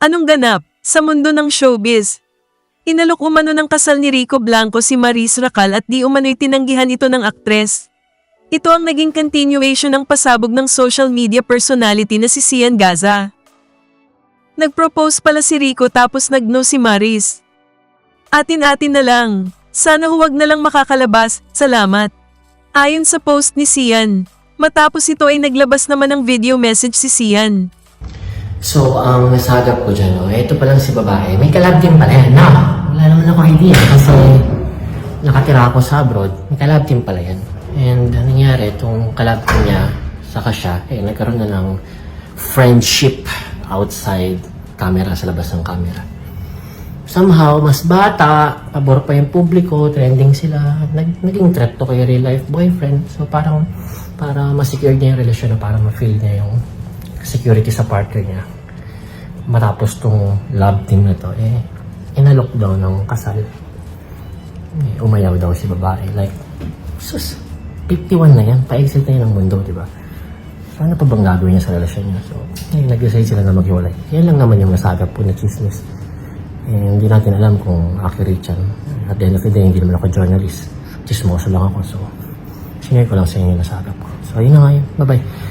Anong ganap sa mundo ng showbiz? Inalok umano ng kasal ni Rico Blanco si Maris Racal at di umano'y tinanggihan ito ng aktres. Ito ang naging continuation ng pasabog ng social media personality na si Sian Gaza. Nag-propose pala si Rico tapos nag-no si Maris. Atin-atin na lang. Sana huwag na lang makakalabas. Salamat. Ayon sa post ni Sian, matapos ito ay naglabas naman ng video message si Sian. So, ang nasagap ko dyan, oh, ito pa lang si babae. May kalab din pala yan. No, wala naman ako idea kasi nakatira ako sa abroad. May kalab din pala yan. And ang nangyari, itong kalab din niya, saka siya, eh, nagkaroon na ng friendship outside camera, sa labas ng camera. Somehow, mas bata, pabor pa yung publiko, trending sila, nag, naging threat to kay real life boyfriend. So parang, para ma-secure niya yung relasyon na para ma-feel niya yung security sa partner niya. Matapos tong love team na to, eh, inalok daw ng kasal. Eh, umayaw daw si babae. Like, sus, 51 na yan. Pa-exit na yan ang mundo, di ba? Ano pa bang gagawin niya sa relasyon niya? So, eh, nag-decide sila na maghiwalay. Yan lang naman yung nasagap po na chismis. Eh, hindi natin alam kung accurate yan. At the end of the day, hindi naman ako journalist. Chismoso lang ako. So, sinare ko lang sa inyo yung nasagap ko. So, yun na nga yun. Bye-bye.